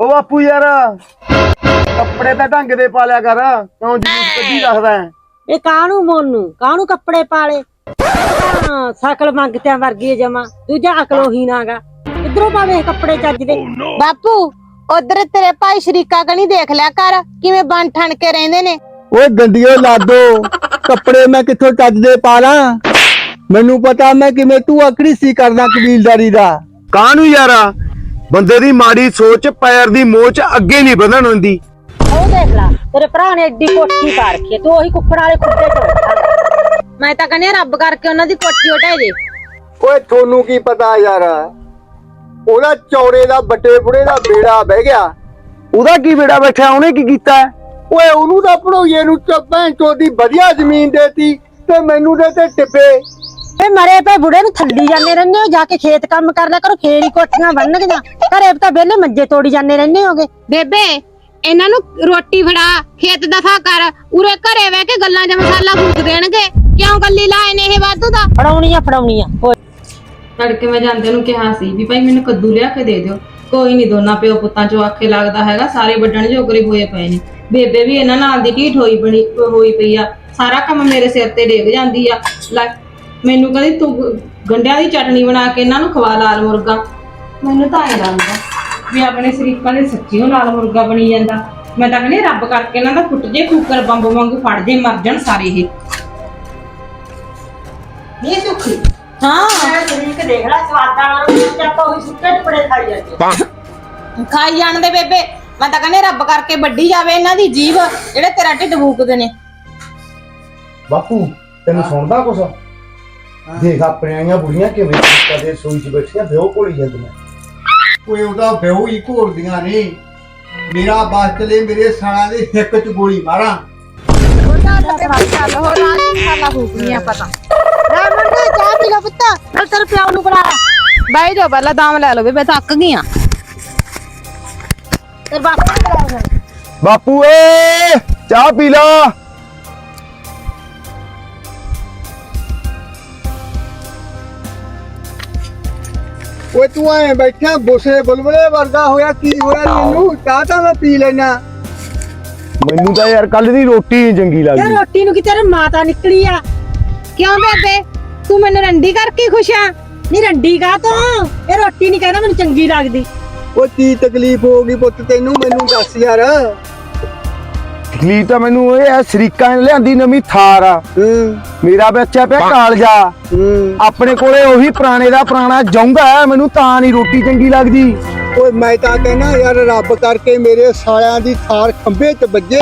ਉਹ ਬਾਪੂ ਯਾਰ ਕੱਪੜੇ ਤਾਂ ਢੰਗ ਦੇ ਪਾ ਲਿਆ ਕਰ ਕਿਉਂ ਜਲੂਸ ਕੱਢੀ ਰੱਖਦਾ ਹੈ ਇਹ ਕਾਹਨੂੰ ਮੋਨੂੰ? ਕਾਹਨੂੰ ਕੱਪੜੇ ਪਾਲੇ ਹਾਂ ਸਕਲ ਮੰਗਤਿਆਂ ਵਰਗੀ ਜਮਾ ਦੂਜਾ ਅਕਲੋ ਹੀ ਨਾਗਾ ਕਿਧਰੋਂ ਪਾਵੇ ਕੱਪੜੇ ਚੱਜ ਦੇ? ਬਾਪੂ ਉਧਰ ਤੇਰੇ ਭਾਈ ਸ਼ਰੀਕਾ ਕਣੀ ਦੇਖ ਲਿਆ ਕਰ ਕਿਵੇਂ ਬਣ ਠਣ ਕੇ ਰਹਿੰਦੇ ਨੇ। ਓਏ ਗੰਡੀਓ ਲਾਦੋ ਕੱਪੜੇ ਮੈਂ ਕਿੱਥੋਂ ਚੱਜ ਦੇ ਪਾ ਲਾਂ? ਮੈਨੂੰ ਪਤਾ ਮੈਂ ਕਿਵੇਂ ਤੂੰ ਅਕੜੀ ਸੀ ਕਰਦਾ ਕਬੀਲਦਾਰੀ ਦਾ। ਕਾਹਨੂੰ ਯਾਰ? ਬੰਦੇ ਦੀ ਮਾੜੀ ਸੋਚ ਪੈਰ ਦੀ ਮੋਚ ਅੱਗੇ ਨਹੀਂ ਵਧਣ ਹੁੰਦੀ ਉਹ ਦੇਖ ਲਾ ਤੇਰੇ ਭਰਾ ਨੇ ਐਡੀ ਕੋਠੀ ਪਾ ਰੱਖੀ ਤੂੰ ਉਹੀ ਕੁੱਕੜ ਵਾਲੇ ਖੁੱਡੇ ਚ ਬੈਠਾ ਮੈਂ ਤਾਂ ਕਹਿੰਦੀ ਹਾਂ ਰੱਬ ਕਰਕੇ ਉਹਨਾਂ ਦੀ ਕੋਠੀ ਉਟੇ ਜੇ ਓਏ ਤੁਹਾਨੂੰ ਕੀ ਪਤਾ ਯਾਰ? ਉਹਦਾ ਚੌੜੇ ਦਾ ਵੱਡੇ ਬੁੜੇ ਦਾ ਬੇੜਾ ਬਹਿ ਗਿਆ। ਉਹਦਾ ਕੀ ਬੇੜਾ ਬੈਠਾ ਉਹਨੇ ਕੀ ਕੀਤਾ? ਹੈ? ਓਏ ਉਹਨੂੰ ਤਾਂ ਪੜੋਈਏ ਨੂੰ ਚੱਪਾਂ ਚੋਦੀ ਵਧੀਆ ਜ਼ਮੀਨ ਦੇਤੀ ਤੇ ਮੈਨੂੰ ਦੇ ਤੇ ਟਿੱਪੇ ਏ ਮਰੇ ਪਏ ਬੁੜੇ ਨੂੰ ਥੱਲੀ ਜਾਂਦੇ ਰਹਿੰਦੇ ਹੋ ਜਾ ਕੇ ਖੇਤ ਕੰਮ ਕਰ ਲਿਆ ਕਰੋ ਫੇਰ ਹੀ ਕੋਠੀਆਂ ਬਣਨਗੀਆਂ ਘਰੇ ਤਾਂ ਵਿਹਲੇ ਮੰਜੇ ਤੋੜੀ ਜਾਂਦੇ ਰਹਿੰਦੇ ਹੋਗੇ। ਬੇਬੇ ਇਹਨਾਂ ਨੂੰ ਰੋਟੀ ਫੜਾ ਖੇਤ ਦਫਾ ਕਰ ਉਰੇ ਘਰੇ ਬਹਿ ਕੇ ਗੱਲਾਂ 'ਚ ਮਸਾਲਾ ਫੂਕ ਦੇਣਗੇ। ਕਿਉਂ ਗੱਲੀ ਲਾਏ ਨੇ ਇਹ ਵਾਧੂ ਦਾ? ਫੜਾਉਣੀਆਂ ਫੜਾਉਣੀਆਂ ਹੋਰ ਤੜਕੇ ਮੈਂ ਜਾਂਦੇ ਨੂੰ ਕਿਹਾ ਸੀ ਵੀ ਭਾਈ ਮੈਨੂੰ ਕੱਦੂ ਲਿਆ ਕੇ ਦੇ ਦਿਓ। ਕੋਈ ਨਹੀਂ ਦੋਨਾਂ ਪਿਓ ਪੁੱਤਾਂ ਚੋਂ ਆਖੇ ਲੱਗਦਾ ਹੈਗਾ ਸਾਰੇ ਵੱਡਣ ਜੋਗਰੇ ਹੋਏ ਪਏ ਨੇ। ਬੇਬੇ ਵੀ ਇਹਨਾਂ ਨਾਲ ਦੀ ਢੀਠ ਹੋਈ ਬਣੀ ਹੋਈ ਪਈ ਆ। ਸਾਰਾ ਕੰਮ ਮੇਰੇ ਸਿਰ ਤੇ ਡੇਗ ਜਾਂਦੀ ਆ। ਲੈ ਮੈਨੂੰ ਕਹਿੰਦੀ ਤੂੰ ਗੰਡਿਆਂ ਦੀ ਚਟਣੀ ਬਣਾ ਕੇ ਇਹਨਾਂ ਨੂੰ ਖਵਾ ਲਾਲ ਮੁਰਗਾ। ਮੈਨੂੰ ਤਾਂ ਐਂ ਲੱਗਦਾ ਵੀ ਆਪਣੇ ਸ਼ਰੀਕਾਂ ਦੇ ਸੱਚੀਓ ਲਾਲ ਮੁਰਗਾ ਬਣੀ ਜਾਂਦਾ। ਮੈਂ ਤਾਂ ਕਹਿੰਦੀ ਰੱਬ ਕਰਕੇ ਇਹਨਾਂ ਦਾ ਫੁੱਟ ਜੇ ਕੁੱਕਰ ਬੰਬ ਵਾਂਗੂ ਫੜ ਜੇ ਮਰ ਜਾਣ ਸਾਰੇ ਇਹ। ਇਹ ਸੁਖੀ। ਹਾਂ। ਮੈਂ ਤਰੀਕ ਦੇਖ ਲੈ ਸਵਾਦਾਂ ਨਾਲ ਰੋਟੀ ਆਪਾਂ ਉਹੀ ਸੁੱਕੇ ਟੁਕੜੇ ਖਾਈ ਜਾਂਦੇ। ਖਾਈ ਜਾਣ ਦੇ ਬੇਬੇ। ਮੈਂ ਤਾਂ ਕਹਿੰਦੀ ਰੱਬ ਕਰਕੇ ਵੱਡੀ ਜਾਵੇ ਇਹਨਾਂ ਦੀ ਜੀਭ ਜਿਹੜੇ ਤੇਰਾ ਢਿੱਡ ਫੂਕਦੇ ਨੇ। ਬਾਪੂ ਤੈਨੂੰ ਸੁਣਦਾ ਕੁਛ? ਦੇਖ ਆਪਣੇ ਆਈਆਂ ਬੁੜੀਆਂ ਕਿਵੇਂ ਕਦੇ ਸੋਈ 'ਚ ਬੈਠੀਆਂ ਵਿਆਹ ਕੋਲੀ ਜਾਂਦੀਆਂ। ਓਏ ਉਹਦਾ ਵਿਆਹ ਹੀ ਘੋਲਦੀਆਂ ਨੇ। ਮੇਰਾ ਬਾਸ ਚਲੇ ਮੇਰੇ ਸਾਲਾਂ ਦੇ ਹਿੱਕ 'ਚ ਗੋਲੀ ਮਾਰਾਂ। ਚੱਲ ਹੋ ਰਾਤ ਮਸਾਲਾ ਫੂਕਣੀਆਂ ਪਤਾ। ਲੈ ਮੁੰਡੇ ਚਾਹ ਪੀ ਲੈ ਪੁੱਤ। ਚੱਲ ਤੇਰੇ ਪਿਓ ਨੂੰ ਬੁਲਾ ਬਾਈ ਜੋ ਪਹਿਲਾਂ ਦਾਮ ਲੈ ਲਓ ਬੇਬੇ ਥੱਕ ਗਈਆਂ ਤੇਰੇ ਬਾਪੂ। ਬਾਪੂ ਏ ਚਾਹ ਪੀ ਲਾ। ਓਏ ਤੂੰ ਐ ਬੈਠਾ ਬੁਸੇ ਬੁਲਬੁਲੇ ਵਰਗਾ ਹੋਇਆ ਕੀ ਹੋਇਆ ਮੈਨੂੰ ਚਾਹ ਤਾਂ ਮੈਂ ਪੀ ਲੈਣਾ ਮੈਨੂੰ ਤਾਂ ਯਾਰ ਕੱਲ ਦੀ ਰੋਟੀ ਨਹੀਂ ਚੰਗੀ ਯਾਰ ਲੱਗਦੀ। ਰੋਟੀ ਨੂੰ ਕਿ ਤੇਰੇ ਮਾਤਾ ਨਿਕਲੀ ਆ? ਕਿਉਂ ਬੇਬੇ? ਤੂੰ ਮੈਨੂੰ ਰੰਡੀ ਕਰਕੇ ਖੁਸ਼ ਆ? ਨਹੀਂ ਰੰਡੀ ਗਾ ਤੋਂ? ਇਹ ਰੋਟੀ ਨਹੀਂ ਕਹਿੰਦਾ ਮੈਨੂੰ ਚੰਗੀ ਲੱਗਦੀ। ਓ ਕੀ ਤਕਲੀਫ ਹੋ ਗਈ ਪੁੱਤ ਤੈਨੂੰ? ਮੈਨੂੰ ਦੱਸ ਯਾਰ। ਤਕਲੀਫ ਤਾਂ ਮੈਨੂੰ ਇਹ ਹੈ ਸ਼ਰੀਕਾਂ ਨੇ ਲਿਆਂਦੀ ਨਵੀਂ ਥਾਰ ਆ। ਹੂੰ। ਮੇਰਾ ਬੱਚਾ ਪਿਆ ਕਾਲਜਾ। ਹੂੰ। ਆਪਣੇ ਕੋਲੇ ਉਹੀ ਪੁਰਾਣੇ ਦਾ ਪੁਰਾਣਾ ਜੌਂਗਾ ਮੈਨੂੰ ਤਾਂ ਨਹੀਂ ਰੋਟੀ ਚੰਗੀ ਲੱਗਦੀ। ਓਏ ਮੈਂ ਤਾਂ ਕਹਿਣਾ ਯਾਰ ਰੱਬ ਕਰਕੇ ਮੇਰੇ ਸਾਲਿਆਂ ਦੀ ਥਾਰ ਖੰਭੇ 'ਚ ਵੱਜੇ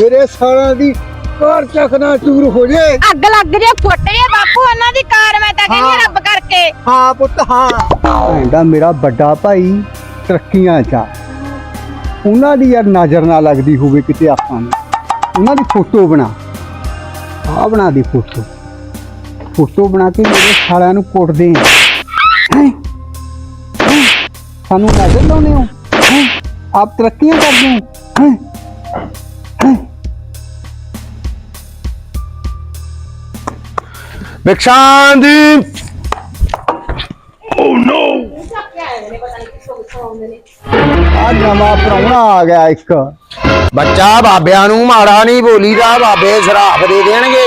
ਮੇਰੇ ਸਾਲਿਆਂ ਦੀ ਕਾਰ ਚੱਕਣਾ ਚੂਰ ਹੋ ਜੇ। ਅੱਗ ਲੱਗ ਜੇ ਫੁੱਟ ਜੇ ਬਾਪੂ ਉਹਨਾਂ ਦੀ ਕਾਰ ਮੈਂ ਤਾਂ ਕਹਿੰਦੀ ਰੱਬ ਕਰਕੇ। ਹਾਂ ਪੁੱਤ ਹਾਂ। ਭੈਂਦਾ ਮੇਰਾ ਵੱਡਾ ਭਾਈ ਤਰੱਕੀਆਂ 'ਚ ਆ। ਉਹਨਾਂ ਦੀ ਯਾਰ ਨਜ਼ਰ ਨਾ ਲੱਗਦੀ ਹੋਵੇ ਕਿਤੇ ਆਪਾਂ ਨੂੰ। ਉਹਨਾਂ ਦੀ ਫੋਟੋ ਬਣਾ ਆ ਬਣਾ ਦੀ ਫੋਟੋ ਫੋਟੋ ਬਣਾ ਕੇ ਮੇਰੇ ਸਾਲਿਆਂ ਨੂੰ ਕੁੱਟਦੇ ਆ ਹੈਂ? ਹੈਂ? ਸਾਨੂੰ ਨਜ਼ਰ ਲਾਉਂਦੇ ਹੋ ਹੈਂ? ਆਪ ਤਰੱਕੀਆਂ ਕਰਦੇ ਹੋ ਹੈਂ? ਹੈਂ? ਵਿਕਸ਼ਾਂ ਦੀ ਆ ਨਵਾਂ ਪ੍ਰਾਹੁਣਾ ਆ ਗਿਆ ਇੱਕ ਬੱਚਾ ਬਾਬਿਆਂ ਨੂੰ ਮਾੜਾ ਨਹੀਂ ਬੋਲੀਦਾ ਬਾਬੇ ਸ਼ਰਾਪ ਦੇ ਦੇਣਗੇ।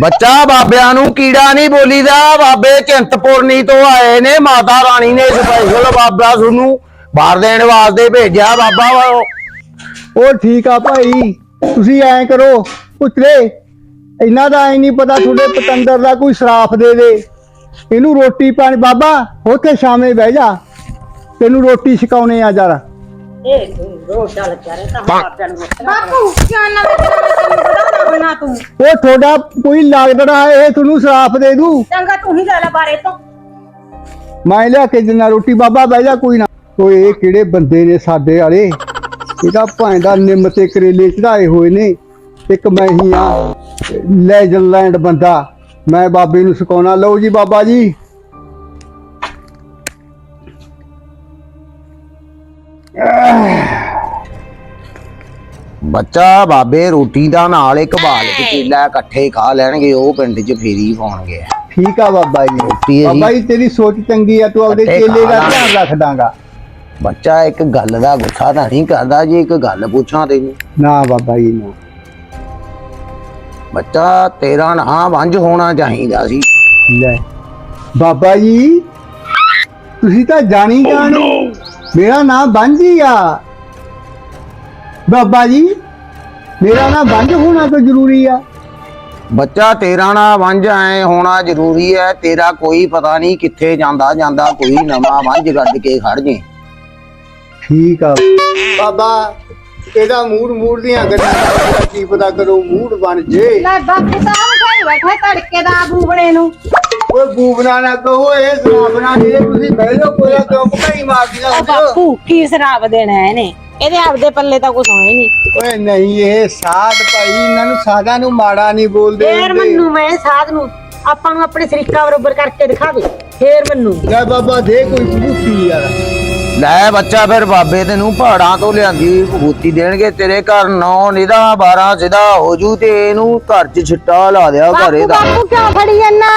ਬੱਚਾ ਬਾਬਿਆਂ ਨੂੰ ਕੀੜਾ ਨਹੀਂ ਬੋਲੀਦਾ ਬਾਬੇ ਚਿੰਤਪੁਰਨੀ ਤੋਂ ਆਏ ਨੇ ਮਾਤਾ ਰਾਣੀ ਨੇ ਸਪੈਸ਼ਲ ਬਾਬਾ ਤੁਹਾਨੂੰ ਬਾਹਰ ਦੇਣ ਵਾਸਤੇ ਭੇਜਿਆ ਬਾਬਾ ਉਹ ਠੀਕ ਆ ਭਾਈ ਤੁਸੀਂ ਐਂ ਕਰੋ ਪੁੱਤਰੇ ਇਹਨਾਂ ਦਾ ਐ ਨਹੀਂ ਪਤਾ ਤੁਹਾਡੇ ਪਤੰਦਰ ਦਾ ਕੋਈ ਸ਼ਰਾਫ ਦੇ ਦੇ। ਇਹਨੂੰ ਰੋਟੀ ਪਾਣੀ ਬਾਬਾ ਉੱਥੇ ਸ਼ਾਮੇ ਬਹਿ ਜਾ। ਤੈਨੂੰ ਰੋਟੀ ਛਕਾਉਣੇ ਆ ਜਰਾ ਇਹ ਰੋਟਾ ਲੱਗਿਆ ਰਹਿ ਤਾਂ ਮਾਪਿਆਂ ਨੂੰ ਬਾਪੂ ਕਿਉਂ ਨਾ ਵਿੱਚ ਤੈਨੂੰ ਵਧਾਉਣਾ ਬਣਾ ਤੂੰ। ਉਹ ਤੁਹਾਡਾ ਕੋਈ ਲੱਗਦਾ ਇਹ ਤੁਹਾਨੂੰ ਸ਼ਰਾਫ ਦੇ ਦੂ। ਚੰਗਾ ਤੂੰ ਹੀ ਲੈ ਲੈ ਬਾਰੇ ਤੋਂ ਮੈਂ ਲਿਆ ਕੇ ਦਿਨਾ ਰੋਟੀ ਬਾਬਾ ਬਹਿ ਜਾ ਕੋਈ ਨਾ। ਓਏ ਇਹ ਕਿਹੜੇ ਬੰਦੇ ਨੇ ਸਾਡੇ ਵਾਲੇ? ਇਹਦਾ ਭਾਂ ਦਾ ਨਿੰਮ ਤੇ ਕਰੇਲੇ ਚੜਾਏ ਹੋਏ ਨੇ। ਇੱਕ ਮੈਂ ਹੀ ਆ ਲੈਜੈਂਡ ਬੰਦਾ। ਮੈਂ ਬਾਬੇ ਨੂੰ ਸਿਖਾਉਣਾ। ਲਓ ਜੀ ਬਾਬਾ ਜੀ। ਬੱਚਾ ਬਾਬੇ ਰੋਟੀ ਦਾ ਨਾਲ ਇੱਕ ਬਾਲ ਕੇਲਾ ਇਕੱਠੇ ਖਾ ਲੈਣਗੇ ਉਹ ਪਿੰਡ 'ਚ ਫੇਰੀ ਪਾਉਣਗੇ। ਠੀਕ ਆ ਬਾਬਾ ਜੀ। ਹੈ। ਬਾਬਾ ਜੀ ਤੇਰੀ ਸੋਚ ਚੰਗੀ ਆ ਤੂੰ ਆਪਦੇ ਚੇਲੇ ਦਾ। ਧਿਆਨ ਰੱਖਦਾਗਾ। ਬੱਚਾ ਇੱਕ ਗੱਲ ਦਾ ਗੁੱਸਾ ਤਾਂ ਨਹੀਂ ਕਰਦਾ ਜੀ ਇੱਕ ਗੱਲ ਪੁੱਛਾਂ ਤੈਨੂੰ। ਨਾ ਬਾਬਾ ਜੀ ਨਾ। ਬੱਚਾ ਤੇਰਾ ਨਾਂ ਵੰਜ ਹੋਣਾ ਚਾਹੀਦਾ ਸੀ। ਲੈ ਬਾਬਾ ਜੀ ਤੁਸੀਂ ਤਾਂ ਜਾਣੀ ਜਾਣ ਮੇਰਾ ਨਾਮ ਬਾਂਝੀ ਆ। ਬਾਬਾ ਜੀ ਮੇਰਾ ਨਾਮ ਬੰਝ ਹੋਣਾ ਤਾਂ ਜ਼ਰੂਰੀ ਆ। ਬੱਚਾ ਤੇਰਾ ਨਾਂ ਵੰਜ ਐ ਹੋਣਾ ਜ਼ਰੂਰੀ ਹੈ ਤੇਰਾ ਕੋਈ ਪਤਾ ਨਹੀਂ ਕਿੱਥੇ ਜਾਂਦਾ ਜਾਂਦਾ ਕੋਈ ਨਵਾਂ ਵੰਜ ਕੱਢ ਕੇ ਖੜ ਜੇ। ਠੀਕ ਆ। ਬਾਬਾ ਇਹਦਾ ਮੂਡ ਮੂਡ ਦੀਆਂ ਗੱਲਾਂ ਦਾ ਕੀ ਪਤਾ ਕਰੋ ਮੂਡ ਬਣ ਜੇ। ਲੈ ਬਾਪੂ ਸਾਹਿਬ ਭਾਈ ਬੈਠੇ ਤੜਕੇ ਦਾ ਬੂਬਣੇ ਨੂੰ। ਓਏ ਬੂਬਨਾ ਨਾ ਕਹੋ ਇਹ ਸੁਣਾ ਨਹੀਂ ਤੁਸੀਂ ਬਹਿ ਜਾਓ ਕੋਈ ਕਿਉਂ ਭਕਾਈ ਮਾਰਦੀਆਂ ਉਹ ਬਾਪੂ ਕੀ ਸ਼ਰਾਬ ਦੇਣਾ ਇਹਨੇ? ਇਹਦੇ ਆਪਦੇ ਪੱਲੇ ਤਾਂ ਕੁਝ ਹੋਏ ਨਹੀਂ ਓਏ ਨਹੀਂ ਇਹ ਸਾਧ ਭਾਈ ਇਹਨਾਂ ਨੂੰ ਸਾਧਾਂ ਨੂੰ ਮਾੜਾ ਨਹੀਂ ਬੋਲਦੇ ਫੇਰ। ਮੰਨੂ ਮੈਂ ਸਾਧ ਨੂੰ ਆਪਾਂ ਨੂੰ ਆਪਣੇ ਸਰੀਕਾ ਬਰੋਬਰ ਕਰਕੇ ਦਿਖਾਵੇ ਫੇਰ ਮੰਨੂ। ਲੈ ਬਾਬਾ ਦੇ ਕੋਈ ਬੁੱਧੀ ਯਾਰ। ਲੈ ਬੱਚਾ ਫਿਰ ਬਾਬੇ ਤੈਨੂੰ ਪਹਾੜਾਂ ਤੋਂ ਲਿਆਂਦੀ ਭੂਤੀ ਦੇਣਗੇ ਤੇਰੇ ਘਰ 9 ਨਿਦਾ 12 ਸਿਦਾ ਹੋ ਜੂ ਤੇ ਇਹਨੂੰ ਘਰ 'ਚ ਛਿੱਟਾ ਲਾ ਦਿਆ ਘਰੇ ਦਾ। ਬਾਪੂ ਕਿਉਂ ਫੜੀ ਜੰਨਾ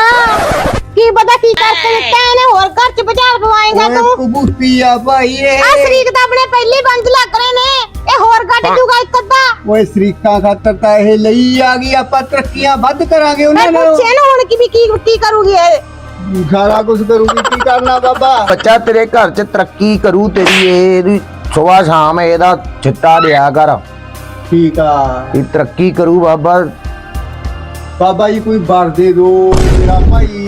ਕੀ ਪਤਾ ਕੀ ਕਰਕੇ ਦਿੱਤਾ ਇਹਨੇ ਹੋਰ ਘਰ ਚ ਭਜਾਲ ਪਵਾਏਗਾ ਤੂੰ ਓਏ ਬੁੱਧੀ ਆ ਭਾਈ ਇਹ ਆ ਸ਼ਰੀਕ ਤਾਂ ਆਪਣੇ ਪਹਿਲੇ ਬੰਦ ਲੱਗ ਰਹੇ ਨੇ ਇਹ ਹੋਰ ਕੱਢ ਜੂਗਾ ਇੱਕ ਅੱਧਾ ਓਏ ਸ਼ਰੀਕਾਂ ਖਾਤਰ ਤਾਂ ਇਹ ਲਈ ਆ ਗਈ ਆਪਾਂ ਤਰੱਕੀਆਂ ਵੱਧ ਕਰਾਂਗੇ ਮੈਂ ਉਹਨਾਂ ਨਾਲ ਪੁੱਛਿਆ ਨਾ ਹੁਣ ਕਿ ਵੀ ਕੀ ਕੀ ਕਰੂਗੀ ਇਹ ਸਾਰਾ ਕੁਝ ਕਰੂਗੀ ਕੀ ਕਰਨਾ ਬਾਬਾ ਬੱਚਾ ਤੇਰੇ ਘਰ 'ਚ ਤਰੱਕੀ ਕਰੂ ਤੇਰੀ ਇਹਦੀ ਸਵੇਰ ਸ਼ਾਮ ਇਹਦਾ ਛਿੱਟਾ ਦਿਆ ਕਰ ਠੀਕ ਆ ਇਹ ਤਰੱਕੀ ਕਰੂ ਬਾਬਾ ਬਾਬਾ ਜੀ ਕੋਈ ਵਰ ਦੇ ਦੋ ਮੇਰਾ ਭਾਈ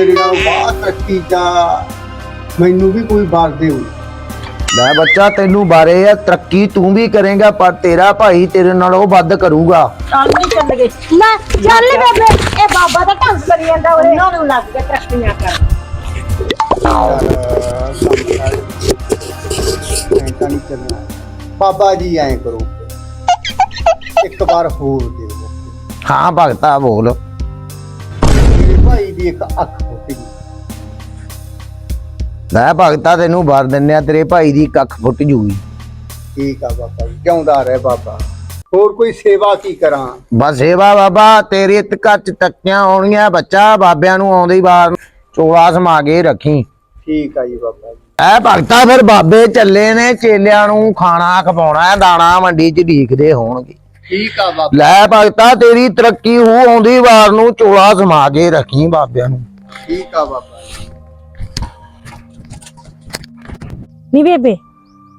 ਤੇਰੇ ਨਾਲ ਬਾਤ ਤਰੱਕੀ ਜਾ ਮੈਨੂੰ ਵੀ ਕੋਈ ਵਰ ਦਿਓ ਲੈ ਬੱਚਾ ਤੈਨੂੰ ਬਾਰੇ ਆ ਤਰੱਕੀ ਤੂੰ ਵੀ ਕਰੇਗਾ ਪਰ ਤੇਰਾ ਭਾਈ ਤੇਰੇ ਨਾਲੋਂ ਵੱਧ ਕਰੂਗਾ। ਚੱਲ ਨਹੀਂ ਚੱਲ ਗਏ। ਲੈ ਚੱਲ ਬੇਬੇ ਇਹ ਬਾਬਾ ਤਾਂ ਢੰਗ ਕਰੀ ਜਾਂਦਾ ਉਰੇ ਉਹਨਾਂ ਨੂੰ ਲੱਗ ਗਿਆ ਤਰੱਕੀਆਂ ਕਰ ਐਂ ਤਾਂ ਨਹੀਂ ਚੱਲਣਾ ਬਾਬਾ ਜੀ ਐਂ ਕਰੋ। ਇੱਕ ਵਾਰ ਹੋਰ ਦੇ ਦਿਓ। ਹਾਂ ਭਗਤਾ ਬੋਲ। ਮੇਰੇ ਭਾਈ ਦੀ ਇੱਕ ਅੱਖ ਲੈ ਭਗਤਾ ਤੈਨੂੰ ਵਰ ਦਿੰਨੇ ਆ ਤੇਰੇ ਭਾਈ ਦੀ ਕੱਖ ਫੁੱਟ ਜੂਗੀ। ਠੀਕ ਆ ਬਾਬਾ ਜੀ ਜਿਉਂਦਾ ਰਹਿ ਬਾਬਾ। ਹੋਰ ਕੋਈ ਸੇਵਾ ਕੀ ਕਰਾਂ? ਬਸ ਸੇਵਾ ਬਾਬਾ ਤੇਰੇ ਘਰ ਚ ਤੱਕੀਆਂ ਆਉਣੀਆਂ ਬੱਚਾ ਬਾਬਿਆਂ ਨੂੰ ਆਉਂਦੇ ਹੀ ਬਾਹਰ ਚੋਲਾ ਸਮਾ ਕੇ ਰੱਖੀ। ਠੀਕ ਆ ਜੀ ਬਾਬਾ ਜੀ। ਐ ਭਗਤਾ ਫਿਰ ਬਾਬੇ ਚੱਲੇ ਨੇ ਚੇਲਿਆਂ ਨੂੰ ਖਾਣਾ ਖਵਾਉਣਾ ਹੈ ਦਾਣਾ ਮੰਡੀ ਚ ਢੀਕਦੇ ਹੋਣਗੇ। ਠੀਕ ਆ ਬਾਬਾ। ਲੈ ਭਗਤਾ ਤੇਰੀ ਤਰੱਕੀ ਹੋ ਆਉਂਦੀ ਵਾਰ ਨੂੰ ਚੋਲਾ ਸਮਾ ਕੇ ਰੱਖੀ ਬਾਬਿਆਂ ਨੂੰ। ਠੀਕ ਆ ਬਾਬਾ ਨੀ ਬੇਬੇ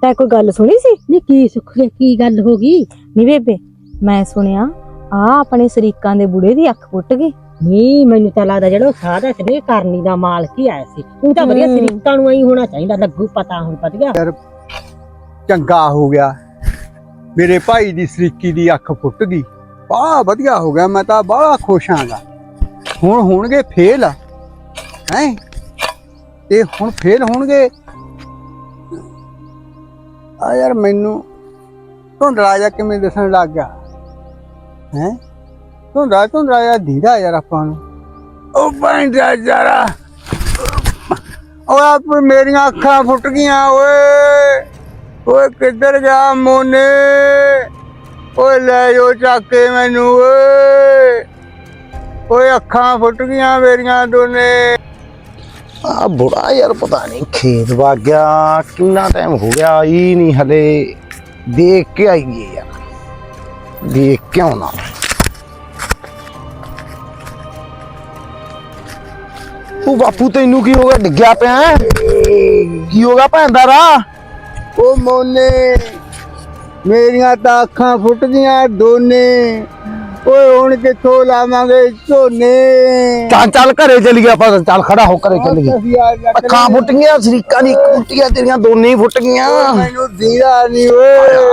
ਤੈ ਕੋਈ ਗੱਲ ਸੁਣੀ ਸੀ? ਨੀ ਕੀ ਸੁੱਖ ਕੀ ਗੱਲ ਹੋ ਗਈ? ਨੀ ਬੇਬੇ ਮੈਂ ਸੁਣਿਆ ਆ ਆਪਣੇ ਸਰੀਕਾਂ ਦੇ ਬੁੜੇ ਦੀ ਅੱਖ ਫੁੱਟ ਗਈ। ਨਹੀਂ ਮੈਨੂੰ ਤਾਂ ਲੱਗਦਾ ਜਿਹੜਾ ਸਾਦਾ ਸੀ ਕਰਨੀ ਦਾ ਮਾਲਕ ਹੀ ਆਇਆ ਸੀ। ਉਹ ਤਾਂ ਵਧੀਆ ਸਰੀਕਾਂ ਨੂੰ ਐਂ ਹੋਣਾ ਚਾਹੀਦਾ ਲੱਗੂ ਪਤਾ ਹੁਣ ਵਧੀਆ। ਯਾਰ ਚੰਗਾ ਹੋ ਗਿਆ। ਮੇਰੇ ਭਾਈ ਦੀ ਸਰੀਕੀ ਦੀ ਅੱਖ ਫੁੱਟ ਗਈ। ਬੜਾ ਵਧੀਆ ਹੋ ਗਿਆ ਮੈਂ ਤਾਂ ਬੜਾ ਖੁਸ਼ ਆਂਗਾ ਹੁਣ ਹੋਣਗੇ ਫੇਲ। ਹੈ? ਤੇ ਹੁਣ ਫੇਲ ਹੋਣਗੇ? ਆ ਯਾਰ ਮੈਨੂੰ ਧੁੰਦਲਾ ਜਾ ਕਿਵੇਂ ਦੱਸਣ ਲੱਗ ਗਿਆ? ਹੈ? ਧੁੰਦਲਾ ਧੁੰਦਲਾ ਜਾ ਧੀਰਾ ਯਾਰ ਆਪਾਂ ਨੂੰ। ਉਹ ਪੈਂਦਾ ਜਰਾ ਓਏ ਆਪ ਮੇਰੀਆਂ ਅੱਖਾਂ ਫੁੱਟ ਗਈਆਂ, ਓਏ। ਓਏ ਕਿੱਧਰ ਗਿਆ ਮੋਨੇ? ਓਏ ਲੈ ਜੋ ਚੱਕ ਮੈਨੂੰ, ਓਏ। ਓਏ ਅੱਖਾਂ ਫੁੱਟ ਗਈਆਂ ਮੇਰੀਆਂ ਦੋਨੇ। ਆ ਬੁੜਾ ਯਾਰ, ਪਤਾ ਨਹੀਂ ਖੇਤ ਵਾ ਗਿਆ ਕਿੰਨਾ ਟਾਈਮ ਹੋ ਗਿਆ, ਆਈ ਨਹੀਂ ਹਲੇ। ਦੇਖ ਕੇ ਆਈਏ ਯਾਰ। ਦੇਖ ਕੇ ਆਉਣਾ। ਉਹ ਬਾਪੂ, ਤੈਨੂੰ ਕੀ ਹੋ ਗਿਆ? ਡਿੱਗਿਆ ਪਿਆ ਹੈਂ? ਕੀ ਹੋ ਗਿਆ ਭੈਂਦਾ ਰਾ ਉਹ ਮੋਨੇ, ਮੇਰੀਆਂ ਤਾਂ ਅੱਖਾਂ ਫੁੱਟ ਗਈਆਂ, ਦੋਨੇ। ਓਏ ਹੁਣ ਕਿੱਥੋਂ ਲਾਵਾਂਗੇ ਝੋਨੇ? ਚੱਲ ਚੱਲ ਘਰੇ ਚੱਲ ਗਿਆ ਆਪਾਂ ਚੱਲ ਖੜਾ ਹੋ ਘਰੇ ਚੱਲ ਗਿਆ ਅੱਖਾਂ ਫੁੱਟ ਗਈਆਂ ਸਰੀਕਾਂ ਦੀ ਕੁੱਟੀਆਂ ਤੇਰੀਆਂ ਦੋਨੇ ਹੀ ਫੁੱਟ ਗਈਆਂ। ਮੈਨੂੰ ਦੀਦਾ ਨਹੀਂ। ਓਏ।